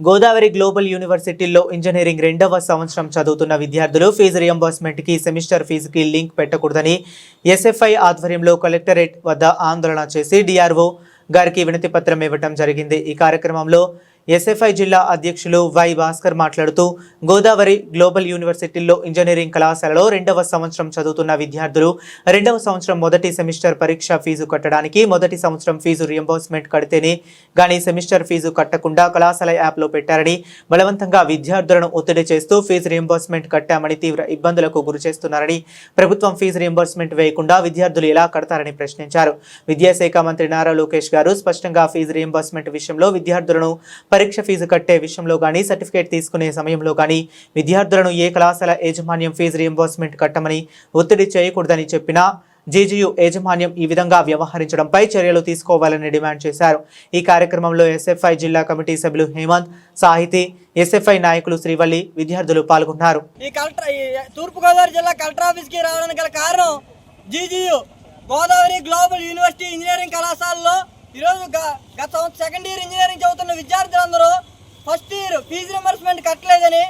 Godavari global యూనివర్సిటీల్లో engineering రెండవ సంవత్సరం చదువుతున్న విద్యార్థులు ఫీజు రియంబర్స్మెంట్కి సెమిస్టర్ ఫీజుకి లింక్ పెట్టకూడదని ఎస్ఎఫ్ఐ ఆధ్వర్యంలో కలెక్టరేట్ వద్ద ఆందోళన చేసి డిఆర్ఓ గారికి వినతి పత్రం ఇవ్వటం జరిగింది. ఈ కార్యక్రమంలో ఎస్ఎఫ్ఐ జిల్లా అధ్యక్షులు వై భాస్కర్ మాట్లాడుతూ గోదావరి గ్లోబల్ యూనివర్సిటీల్లో ఇంజనీరింగ్ కళాశాలలో రెండవ సంవత్సరం చదువుతున్న విద్యార్థులు రెండవ సంవత్సరం మొదటి సెమిస్టర్ పరీక్ష ఫీజు కట్టడానికి మొదటి సంవత్సరం ఫీజు రియంబర్స్మెంట్ కడితేనే కానీ సెమిస్టర్ ఫీజు కట్టకుండా కళాశాల యాప్లో పెట్టారని బలవంతంగా విద్యార్థులను ఒత్తిడి చేస్తూ ఫీజు రియంబర్స్మెంట్ కట్టామని తీవ్ర ఇబ్బందులకు గురి చేస్తున్నారని ప్రభుత్వం ఫీజు రియంబర్స్మెంట్ వేయకుండా విద్యార్థులు ఎలా కడతారని ప్రశ్నించారు. విద్యాశాఖ మంత్రి నారా లోకేష్ గారు స్పష్టంగా ఫీజు రియంబర్స్మెంట్ విషయంలో విద్యార్థులను పరీక్ష ఫీజు కట్టే విషయంలో కానీ సర్టిఫికేట్ తీసుకునే సమయంలో కానీ విద్యార్థులను ఏ కళాశాల యాజమాన్యం ఫీజు రియంబర్స్మెంట్ కట్టమని ఒత్తిడి చేయకూడదని చెప్పినా జేజీయూ యాజమాన్యం ఈ విధంగా వ్యవహరించడంపై చర్యలు తీసుకోవాలని డిమాండ్ చేశారు. ఈ కార్యక్రమంలో ఎస్ఎఫ్ఐ జిల్లా కమిటీ సభ్యులు హేమంత్ సాహితీ ఎస్ఎఫ్ఐ నాయకులు శ్రీవల్లి విద్యార్థులు పాల్గొన్నారు. ఈ కలెక్టర్ తూర్పుగోదావరి జిల్లా కలెక్టర్ ఆఫీస్కి రావడానికి గల కారణం GGU Godavari global university engineering కళాశాలలో ఈరోజు గ- గత సంవత్సరం సెకండ్ ఇయర్ ఇంజనీరింగ్ చదువుతున్న విద్యార్థులందరూ ఫస్ట్ ఇయర్ ఫీజు రింబర్స్మెంట్ కట్టలేదని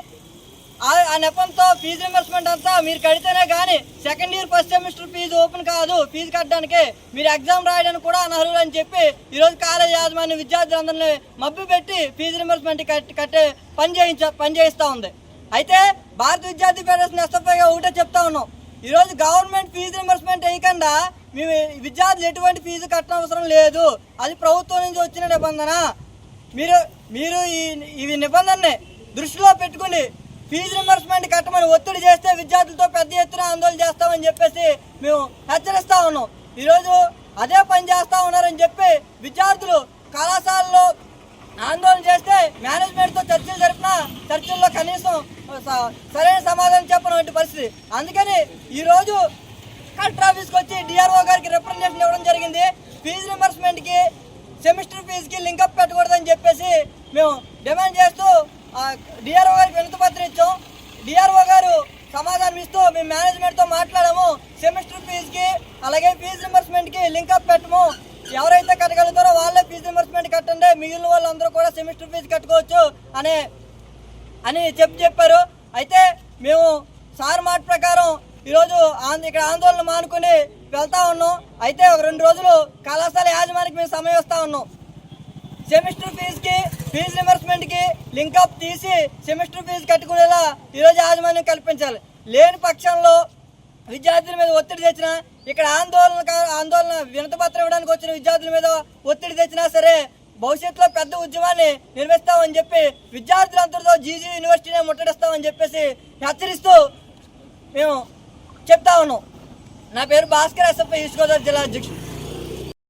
ఆ- ఆ నెపంతో ఫీజు రింబర్స్మెంట్ అంతా మీరు కడితేనే కానీ second year first semester fee open కాదు ఫీజు కట్టడానికి మీరు ఎగ్జామ్ రాయడానికి కూడా అనర్హులు అని చెప్పి ఈరోజు కాలేజ్ యాజమాన్య విద్యార్థులందరినీ మబ్బు పెట్టి ఫీజు రింబర్స్మెంట్ కట్టి కట్టే పని చేయించ పని చేయిస్తూ ఉంది. అయితే భారత విద్యార్థి ఫెడరేషన్ ఎస్ఎఫ్ఐగా ఒకటే చెప్తా ఉన్నాం. ఈరోజు గవర్నమెంట్ ఫీజు రింబర్స్మెంట్ వేయకుండా. మేము విద్యార్థులు ఎటువంటి ఫీజు కట్టనవసరం లేదు. అది ప్రభుత్వం నుంచి వచ్చిన నిబంధన. మీరు మీరు ఈ ఇవి నిబంధనని దృష్టిలో పెట్టుకుని ఫీజు రింబర్స్మెంట్ కట్టమని ఒత్తిడి చేస్తే విద్యార్థులతో పెద్ద ఎత్తున ఆందోళన చేస్తామని చెప్పేసి మేము హెచ్చరిస్తా ఉన్నాం. ఈరోజు అదే పని చేస్తా ఉన్నారని చెప్పి విద్యార్థులు కళాశాలలో ఆందోళన చేస్తే మేనేజ్మెంట్తో చర్చలు జరిపిన చర్చల్లో కనీసం సరైన సమాధానం చెప్పినటువంటి పరిస్థితి. అందుకని ఈ రోజు కలెక్టర్ ఆఫీస్కి వచ్చి డిఆర్ఓ గారికి రిప్రజెంటేషన్ ఇవ్వడం జరిగింది. ఫీజు రింబర్స్మెంట్కి సెమిస్టర్ ఫీజుకి లింకప్ పెట్టకూడదని చెప్పేసి మేము డిమాండ్ చేస్తూ డిఆర్ఓ గారికి వినతి పత్రం ఇచ్చాం. డిఆర్ఓ గారు సమాధానం ఇస్తూ మేము మేనేజ్మెంట్తో మాట్లాడాము. సెమిస్టర్ ఫీజుకి అలాగే ఫీజు రింబర్స్మెంట్కి లింకప్ పెట్టము. ఎవరైతే కట్టగలుగుతారో వాళ్ళే ఫీజు రిమర్స్మెంట్ కట్టండి. మిగిలిన వాళ్ళందరూ కూడా సెమిస్టర్ ఫీజు కట్టుకోవచ్చు అనే అని చెప్పి చెప్పారు. అయితే మేము సార్ మాట ప్రకారం ఈరోజు ఆంద ఇక్కడ ఆందోళన మానుకుని వెళ్తా ఉన్నాం. అయితే ఒక రెండు రోజులు కళాశాల యాజమానికి మేము సమయం ఇస్తా ఉన్నాం. సెమిస్టర్ ఫీజుకి ఫీజు రిమర్స్మెంట్కి లింకప్ తీసి సెమిస్టర్ ఫీజు కట్టుకునేలా ఈరోజు యాజమాన్యం కల్పించాలి. లేని పక్షంలో విద్యార్థుల మీద ఒత్తిడి తెచ్చినా ఇక్కడ ఆందోళన ఆందోళన వినతి పత్రం ఇవ్వడానికి వచ్చిన విద్యార్థుల మీద ఒత్తిడి తెచ్చినా సరే భవిష్యత్తులో పెద్ద ఉద్యమాన్ని నిర్మిస్తామని చెప్పి విద్యార్థులందరితో జీజీ యూనివర్సిటీనే ముట్టడిస్తామని చెప్పేసి హెచ్చరిస్తూ మేము చెప్తా ఉన్నాం. నా పేరు భాస్కర్ ఎస్ఎఫ్ఐ ఈస్ట్ గోదావరి జిల్లా అధ్యక్షుడు.